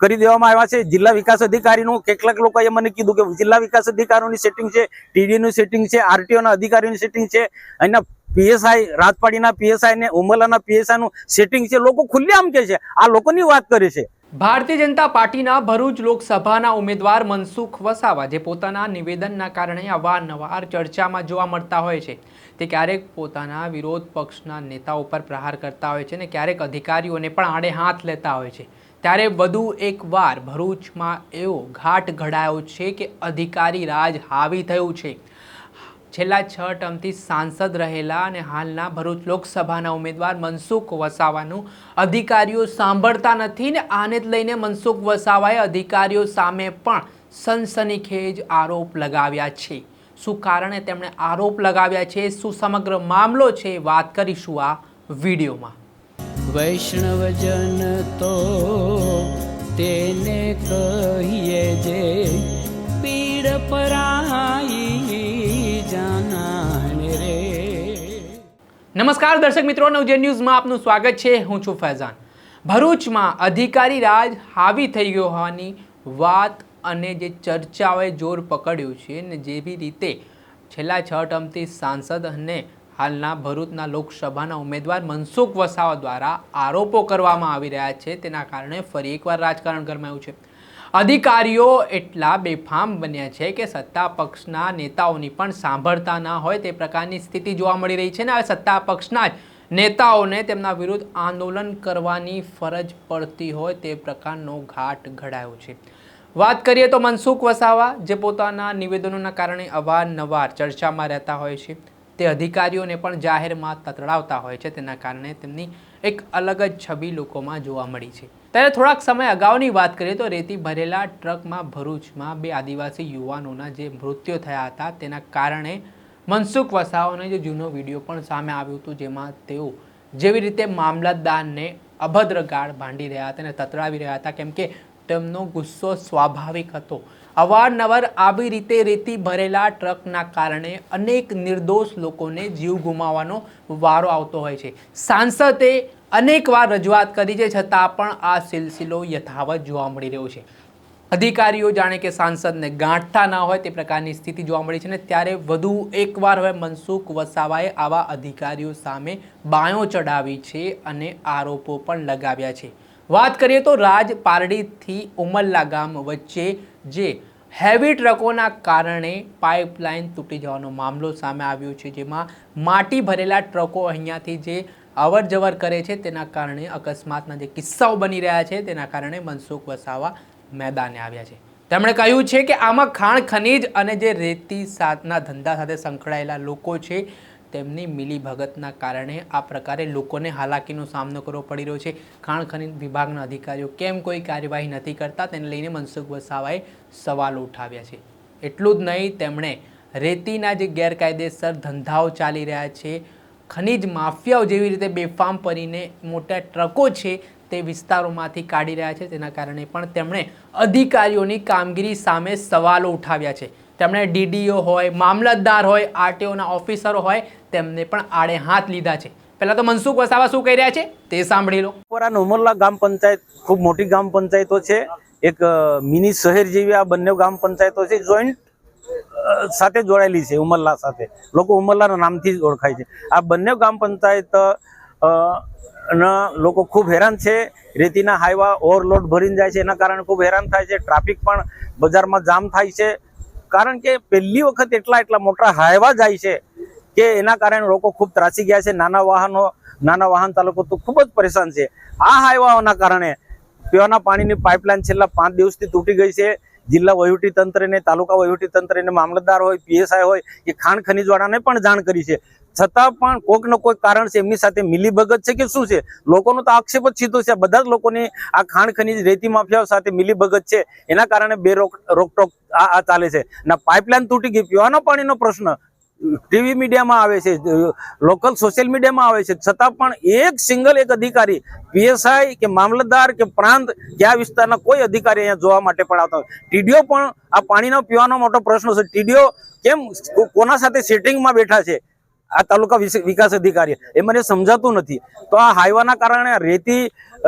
કરી દેવામાં આવ્યા છે. જિલ્લા વિકાસ અધિકારીનું કેટલાક લોકોએ મને કીધું કે જિલ્લા વિકાસ અધિકારીઓની સેટિંગ છે, ટીડીનું સેટિંગ છે, આરટીઓના અધિકારીઓની સેટિંગ છે. અહીંના પીએસઆઈ રાતપાડીના પીએસઆઈ ને ઉમરલાના પીએસઆઈનું સેટિંગ છે. લોકો ખુલ્લેઆમ કે છે. આ લોકોની વાત કરે છે. ભારતીય જનતા પાર્ટીના ભરૂચ લોકસભાના ઉમેદવાર મનસુખ વસાવા, જે પોતાના નિવેદનના કારણે અવારનવાર ચર્ચામાં જોવા મળતા હોય છે. તે ક્યારેક પોતાના વિરોધ પક્ષના નેતાઓ પર પ્રહાર કરતા હોય છે ને ક્યારેક અધિકારીઓને પણ આડે હાથ લેતા હોય છે. ત્યારે વધુ એકવાર ભરૂચમાં એવો ઘાટ ઘડાયો છે કે અધિકારી રાજ હાવી થયું છે. છેલ્લા છ ટર્મથી સાંસદ રહેલા અને હાલના ભરૂચ લોકસભાના ઉમેદવાર મનસુખ વસાવાનું અધિકારીઓ સાંભળતા નથી ને આને જ લઈને મનસુખ વસાવાએ અધિકારીઓ સામે પણ સનસનીખેજ આરોપ લગાવ્યા છે. શું કારણે તેમણે આરોપ લગાવ્યા છે? શું સમગ્ર મામલો છે? વાત કરીશું આ વિડીયોમાં. વૈષ્ણવજન તો તેને કહીએ જે પીડ પરાઈ જાનાને રે. નમસ્કાર દર્શક મિત્રો નવજે ન્યૂઝમાં આપનું સ્વાગત છે. હું છું ફૈઝાન. ભરૂચમાં અધિકારી રાજ હાવી થઈ ગયો હોવાની વાત અને જે ચર્ચાઓએ જોર પકડ્યું છે ને જેવી રીતે છેલ્લા છ ટર્મથી સાંસદ અને હાલના ભરૂચના લોકસભાના ઉમેદવાર મનસુખ વસાવા દ્વારા આરોપો કરવામાં આવી રહ્યા છે. તેના કારણે ફરી એકવાર રાજકારણ ગરમાયું છે. અધિકારીઓ એટલા બેફામ બન્યા છે કે સત્તા પક્ષના નેતાઓની પણ સાંભળતા ના હોય તે પ્રકારની સ્થિતિ જોવા મળી રહી છે ને હવે સત્તા પક્ષના જ નેતાઓને તેમના વિરુદ્ધ આંદોલન કરવાની ફરજ પડતી હોય તે પ્રકારનો ઘાટ ઘડાયો છે. વાત કરીએ તો મનસુખ વસાવા જે પોતાના નિવેદનોના કારણે અવારનવાર ચર્ચામાં રહેતા હોય છે. તે અધિકારીઓને પણ જાહેરમાં તતડાવતા હોય છે. તેના કારણે તેમની એક અલગ જ છબી લોકોમાં જોવા મળી છે. ત્યારે થોડાક સમય અગાઉની વાત કરીએ તો રેતી ભરેલા ટ્રકમાં ભરૂચમાં બે આદિવાસી યુવાનોના જે મૃત્યુ થયા હતા, તેના કારણે મનસુખ વસાવાનો જે જૂનો વીડિયો પણ સામે આવ્યું હતું, જેમાં તેઓ જેવી રીતે મામલતદારને અભદ્ર ગાળ ભાંડી રહ્યા હતા અને તતડાવી રહ્યા હતા, કેમ કે તેમનો ગુસ્સો સ્વાભાવિક હતો. અવારનવાર આવી રીતે રેતી ભરેલા ટ્રકના કારણે અનેક નિર્દોષ લોકોને જીવ ગુમાવવાનો વારો આવતો હોય છે. સાંસદે અનેકવાર રજૂઆત કરી છે, છતાં પણ આ સિલસિલો યથાવત જોવા મળી રહ્યો છે. અધિકારીઓ જાણે કે સાંસદને ગાંઠતા ના હોય તે પ્રકારની સ્થિતિ જોવા મળી છે ને ત્યારે વધુ એકવાર હવે મનસુખ વસાવાએ આવા અધિકારીઓ સામે બાયો ચડાવી છે અને આરોપો પણ લગાવ્યા છે. વાત કરીએ તો રાજ પારડીથી ઉમલ્લા ગામ વચ્ચે જે હેવી ટ્રકોના કારણે પાઇપલાઇન તૂટી જવાનો મામલો સામે આવ્યો છે, જેમાં માટી ભરેલા ટ્રકો અહીંયાથી જે અવર જવર કરે છે, તેના કારણે અકસ્માતના જે કિસ્સાઓ બની રહ્યા છે, તેના કારણે મનસુખ વસાવા મેદાને આવ્યા છે. તેમણે કહ્યું છે કે આમાં ખાણ ખનીજ અને જે રેતી સાથના ધંધા સાથે સંકળાયેલા લોકો છે તેમની મિલીભગતના કારણે આ પ્રકારે લોકોને હાલાકીનો સામનો કરવો પડી રહ્યો છે. ખાણ ખનીજ વિભાગના અધિકારીઓ કેમ કોઈ કાર્યવાહી નથી કરતા તેને લઈને મનસુખ વસાવાએ સવાલો ઉઠાવ્યા છે. એટલું જ નહીં, તેમણે રેતીના જે ગેરકાયદેસર ધંધાઓ ચાલી રહ્યા છે, ખનીજ માફિયાઓ જેવી રીતે બેફામ પરીને મોટા ટ્રકો છે તે વિસ્તારોમાંથી કાઢી રહ્યા છે. તેના કારણે પણ તેમણે અધિકારીઓની કામગીરી સામે સવાલો ઉઠાવ્યા છે. તેમણે ડીડીઓ હોય, મામલતદાર હોય, આરટીઓના ઓફિસરો હોય, તેમને પણ આડે હાથ લીધા છે. પહેલાં તો મનસુખ વસાવા શું કહી રહ્યા છે? તે સાંભળી લો. કોરા ઉમરલા ગામ પંચાયત ખૂબ મોટી ગામ પંચાયતો છે. એક મિની શહેર જેવી આ બંને ગામ પંચાયતો છે, જોઈન્ટ સાથે જોડાયેલી છે, ઉમરલા સાથે. લોકો ઉમરલાના નામથી જ ઓળખાય છે. આ બંને ગામ પંચાયત ના લોકો ખૂબ હેરાન છે. રેતીના હાઈવા ઓવરલોડ ભરીને જાય છે, એના કારણે ખૂબ હેરાન થાય છે. ટ્રાફિક પણ બજારમાં જામ થાય છે. કારણ કે પહેલી વખત એટલા એટલા મોટા હાઈવા જાય છે કે એના કારણે લોકો ખૂબ ત્રાસી ગયા છે. નાના વાહનો, નાના વાહન ચાલકો તો ખૂબ જ પરેશાન છે. આ હાઈવાઓના કારણે પીવાના પાણીની પાઇપલાઇન છેલ્લા પાંચ દિવસથી તૂટી ગઈ છે. જિલ્લા વહીવટી તંત્રને, તાલુકા વહીવટી તંત્રને મામલતદાર હોય, પીએસઆઈ હોય કે ખાણ ખનીજવાળાને પણ જાણ કરી છે. છતાં પણ કોઈક ને કોઈક કારણ છે એમની સાથે મિલીભગત છે કે શું છે? લોકોનો તો આક્ષેપ જ સીધો છે. બધા જ લોકોની આ ખાણ ખનીજ રેતી માફિયાઓ સાથે મિલીભગત છે. એના કારણે બે રોક રોકટોક આ ચાલે છે. ના, પાઇપલાઇન તૂટી ગઈ. પીવાના પાણીનો પ્રશ્ન. ટીવી મીડિયામાં આવે છે. લોકલ સોશિયલ મીડિયામાં આવે છે. છતાં પણ એક સિંગલ એક અધિકારી, પીએસઆઈ કે મામલતદાર કે પ્રાંત કે આ વિસ્તારના કોઈ અધિકારી અહીંયા જોવા માટે પણ આવતા ટીડીઓ પણ આ પાણીનો પીવાનો મોટો પ્રશ્ન છે. ટીડીઓ કેમ કોના સાથે સેટિંગમાં બેઠા છે? આ તાલુકા વિકાસ અધિકારી. એ મને સમજાતું નથી. તો આ હાઈવાના કારણે રેતી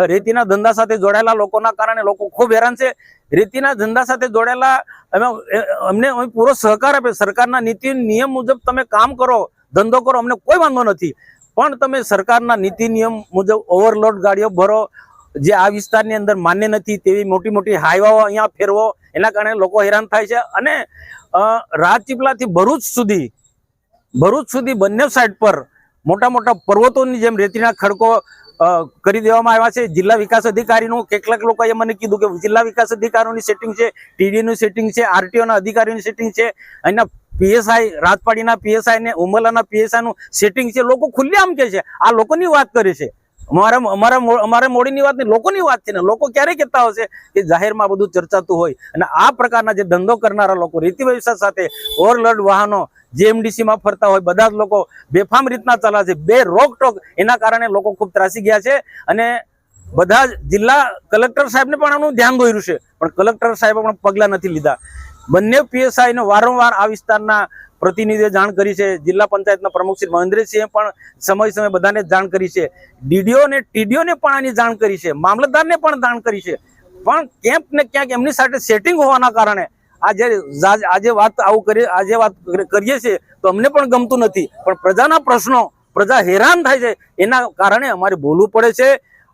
રેતીના ધંધા સાથે જોડાયેલા લોકોના કારણે લોકો ખૂબ હેરાન છે. રેતીના ધંધા સાથે જોડાયેલા અમે અમને અમે પૂરો સહકાર આપે. સરકારના નીતિ નિયમ મુજબ તમે કામ કરો ધંધો કરો અમને કોઈ વાંધો નથી. પણ તમે સરકારના નીતિ નિયમ મુજબ ઓવરલોડ ગાડીઓ ભરો જે આ વિસ્તારની અંદર માન્ય નથી તેવી મોટી મોટી હાઈવાઓ અહીંયા ફેરવો એના કારણે લોકો હેરાન થાય છે. અને અ, રાજપીપળાથી ભરૂચ સુધી ભરૂચ સુધી બંને સાઈડ પર મોટા મોટા પર્વતોની જેમ રેતીના ખડકો કરી દેવામાં આવ્યા છે. જિલ્લા વિકાસ અધિકારીનું કેટલાક લોકોએ મને કીધું કે જિલ્લા વિકાસ અધિકારીઓની સેટિંગ છે, ટીડીનું સેટિંગ છે, આરટીઓના અધિકારીઓની સેટિંગ છે. અહીંના પીએસઆઈ, રાજપાડીના પીએસઆઈ ને ઉમલાના પીએસઆઈનું સેટિંગ છે. લોકો ખુલ્લેઆમ કે છે. આ લોકોની વાત કરે છે. અમારા અમારા અમારા મોડીની વાત નહીં, લોકોની વાત છે ને. લોકો ક્યારે કહેતા હશે કે જાહેરમાં બધું ચર્ચાતું હોય. અને આ પ્રકારના જે ધંધો કરનારા લોકો, રીતિ વ્યવસાય સાથે ઓવરલોડ વાહનો જેએમડીસીમાં ફરતા હોય, બધા જ લોકો બેફામ રીતના ચાલે છે. બે રોકટોક એના કારણે લોકો ખૂબ ત્રાસી ગયા છે. અને બધા જ જિલ્લા કલેક્ટર સાહેબને પણ આનું ધ્યાન દોર્યું છે. પણ કલેક્ટર સાહેબે પણ પગલાં નથી લીધા. બંને પીએસઆઈને વારંવાર આ વિસ્તારના પ્રતિનિધિએ જાણ કરી છે. જિલ્લા પંચાયતના પ્રમુખ શ્રી મહેન્દ્રસિંહે પણ સમય સમય બધાને જાણ કરી છે. ડીડીઓ ને ટીડીઓને પણ આની જાણ કરી છે. મામલતદારને પણ જાણ કરી છે. પણ ક્યાંક ને ક્યાંક એમની સાથે સેટિંગ હોવાના કારણે આજે આજે વાત આવું કરી આજે વાત કરીએ છીએ તો અમને પણ ગમતું નથી. પણ પ્રજાના પ્રશ્નો, પ્રજા હેરાન થાય છે એના કારણે અમારે બોલવું પડે છે.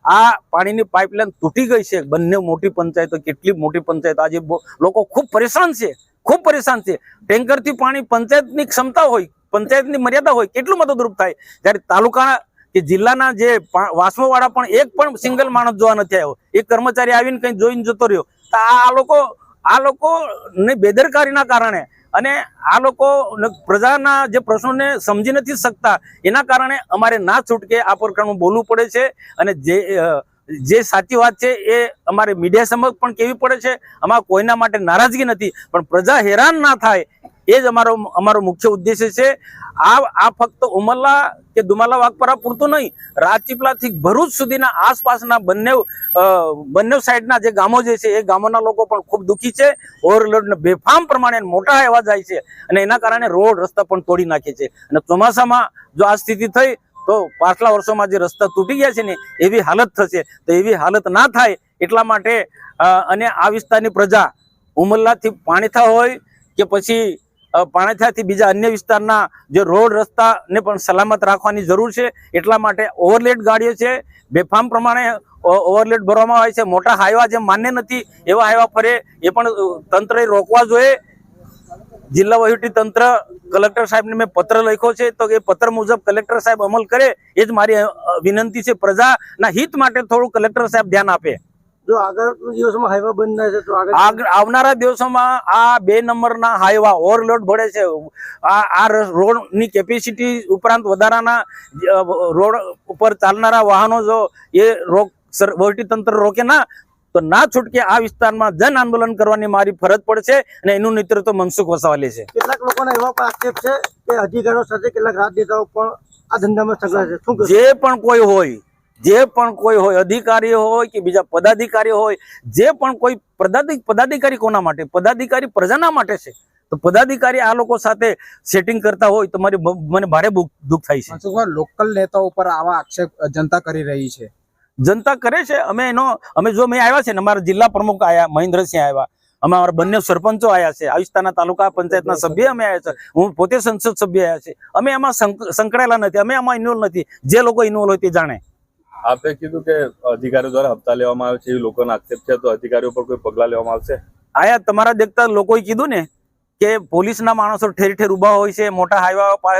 આ પાણીની પાઇપલાઇન તૂટી ગઈ છે. બંને મોટી પંચાયતો, કેટલી મોટી પંચાયત. આજે લોકો ખૂબ પરેશાન છે. ખૂબ પરેશાન છે. ટેન્કરથી પાણી પંચાયતની ક્ષમતા હોય, પંચાયતની મર્યાદા હોય, કેટલું મદદરૂપ થાય? જ્યારે તાલુકાના કે જિલ્લાના જે વાસમોવાળા પણ એક પણ સિંગલ માણસ જોવા નથી આવ્યો. એક કર્મચારી આવીને કંઈ જોઈને જતો રહ્યો. તો આ લોકો, આ લોકોની બેદરકારીના કારણે અને આ લોકો પ્રજાના જે પ્રશ્નોને સમજી નથી શકતા, એના કારણે અમારે ના છૂટકે આ પ્રકારનું બોલવું પડે છે અને જે જે સાચી વાત છે એ અમારે મીડિયા સમક્ષ પણ કેવી પડે છે અમારા કોઈના માટે નારાજગી નથી, પણ પ્રજા હેરાન ના થાય, એ જ અમારો અમારો મુખ્ય ઉદ્દેશ્ય છે. આ આ ફક્ત ઉમરલા કે દુમાલા વાઘપરા પૂરતું નહીં રાજપીપળાથી ભરૂચ સુધીના આસપાસના બંને બંને સાઈડના જે ગામો જે છે, એ ગામોના લોકો પણ ખૂબ દુઃખી છે, ઓવરલોડને બેફામ પ્રમાણે મોટા એવા જાય છે અને એના કારણે રોડ રસ્તા પણ તોડી નાખે છે. અને ચોમાસામાં જો આ સ્થિતિ થઈ તો પાછલા વર્ષોમાં જે રસ્તા તૂટી ગયા છે ને, એવી હાલત થશે. તો એવી હાલત ના થાય એટલા માટે અને આ વિસ્તારની પ્રજા ઉમરલાથી પાણીથા હોય કે પછી પાણીથાથી બીજા અન્ય વિસ્તારના જે રોડ રસ્તાને પણ સલામત રાખવાની જરૂર છે. એટલા માટે ઓવરલેડ ગાડીઓ છે. બેફામ પ્રમાણે ઓવરલેડ ભરવામાં આવે છે. મોટા હાઈવા જે માન્ય નથી એવા હાઈવા ફરે. એ પણ તંત્રએ રોકવા જોઈએ. જિલ્લા વહીવટી તંત્ર કલેક્ટર સાહેબને મેં પત્ર લખ્યો છે. તો એ પત્ર મુજબ કલેક્ટર સાહેબ અમલ કરે એ જ મારી વિનંતી છે પ્રજાના હિત માટે થોડું કલેક્ટર સાહેબ ધ્યાન આપે. જો આગળ દિવસોમાં હાઈવા બંધ છે તો આગળ આવનારા દિવસોમાં આ બે નંબરના હાઈવા ઓવરલોડ ભળે છે. આ આ રોડની કેપેસિટી ઉપરાંત વધારાના રોડ ઉપર ચાલનારા વાહનો જો એ રોક વહીવટી તંત્ર રોકે ના તો ના છૂટકે આ વિસ્તારમાં જન આંદોલન કરવાની મારી ફરજ પડશે અને એનું નેતૃત્વ મનસુખ વસાવા છે. કેટલાક લોકોના એવા પણ આક્ષેપ છે કે અધિકારીઓ સાથે કેટલાક રાજનેતાઓ પણ આ ધંધામાં સંકળાય છે. શું જે પણ કોઈ હોય જે પણ કોઈ હોય અધિકારી હોય કે બીજા પદાધિકારી હોય જે પણ કોઈ પદાધિ પદાધિકારી કોના માટે? પદાધિકારી પ્રજાના માટે છે. તો પદાધિકારી આ લોકો સાથે સેટિંગ કરતા હોય તો મારી મને ભારે દુઃખ થાય છે. લોકલ નેતાઓ પર આવા આક્ષેપ જનતા કરી રહી છે. જનતા કરે છે અમે એનો અમે જો મેં આવ્યા છે ને અમારા જિલ્લા પ્રમુખ આવ્યા મહેન્દ્રસિંહ આવ્યા અમે અમારા બંને સરપંચો આવ્યા છે આ તાલુકા પંચાયતના સભ્ય અમે આવ્યા છે હું પોતે સંસદ સભ્ય આવ્યા છે. અમે એમાં સંકળાયેલા નથી અમે આમાં ઇન્વોલ્વ નથી. જે લોકો ઇન્વોલ્વ હોય તે જાણે. આપે કીધું કે અધિકારીઓ દ્વારા હપ્તા લેવામાં આવે છે એ લોકોનો આક્ષેપ છે તો અધિકારીઓ પર કોઈ પગલા લેવામાં આવશે? આયા તમારા દેખતા લોકોએ કીધું ને કે પોલીસના માણસો ઠેર ઠેર ઊભા હોય છે મોટા હાઈવા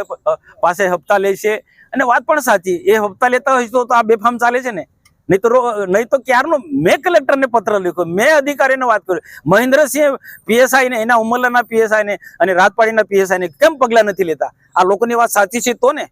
પાસે હપ્તા લે છે. અને વાત પણ સાચી એ હપ્તા લેતા હોય તો આ બેફામ ચાલે છે ને. નહીં તો નહીં તો ક્યારનો? મેં કલેક્ટરને પત્ર લખ્યો. મેં અધિકારીને વાત કરી. મહેન્દ્રસિંહ પીએસઆઈને, એના ઉમરલાના પીએસઆઈ ને અને રાજપાડીના પીએસઆઈને કેમ પગલાં નથી લેતા? આ લોકોની વાત સાચી છે તો ને?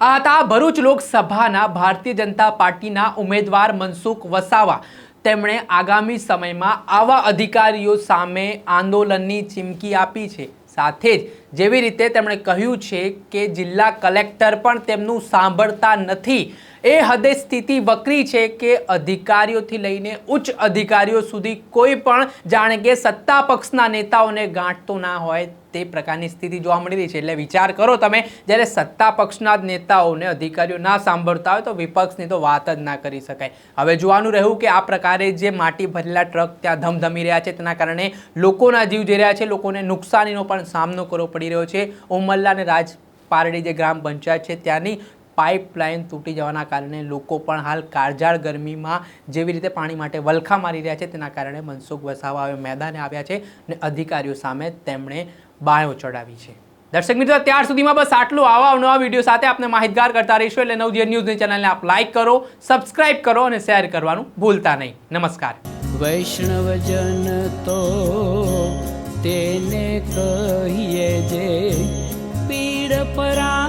આ હતા ભરૂચ લોકસભાના ભારતીય જનતા પાર્ટીના ઉમેદવાર મનસુખ વસાવા. તેમણે આગામી સમયમાં આવા અધિકારીઓ સામે આંદોલનની ચીમકી આપી છે. સાથે જ જેવી રીતે તેમણે કહ્યું છે કે જિલ્લા કલેક્ટર પણ તેમનું સાંભળતા નથી. એ હદે સ્થિતિ વકરી છે કે અધિકારીઓથી લઈને ઉચ્ચ અધિકારીઓ સુધી કોઈ પણ જાણે કે સત્તા પક્ષના નેતાઓને ગાંઠતો ના હોય તે પ્રકારની સ્થિતિ જોવા મળી રહી છે. એટલે વિચાર કરો તમે, જ્યારે સત્તા પક્ષના જ નેતાઓને અધિકારીઓ ના સાંભળતા હોય તો વિપક્ષની તો વાત જ ના કરી શકાય. હવે જોવાનું રહ્યું કે આ પ્રકારે જે માટી ભરેલા ટ્રક ત્યાં ધમધમી રહ્યા છે, તેના કારણે લોકોના જીવ જઈ રહ્યા છે. લોકોને નુકસાનીનો પણ સામનો કરવો પડી રહ્યો છે. ઉમલ્લા અને રાજપારડી જે ગ્રામ પંચાયત છે, ત્યાંની પાઇપલાઇન તૂટી જવાના કારણે લોકો પણ હાલ કાળઝાળ ગરમીમાં જેવી રીતે પાણી માટે વલખા મારી રહ્યા છે, તેના કારણે મનસુખ વસાવા હવે મેદાને આવ્યા છે અને અધિકારીઓ સામે તેમણે બાયો ચડાવી છે. દર્શક મિત્રો ત્યાર સુધીમાં બસ આટલું. આવા નવા વીડિયો સાથે આપને માહિતગાર કરતા રહીશું એટલે નવજીવન ન્યૂઝની ચેનલને આપ લાઇક કરો, સબસ્ક્રાઇબ કરો અને શેર કરવાનું ભૂલતા નહીં. નમસ્કાર. વૈષ્ણવજન તો તેને કહીએ જે પીડ પરા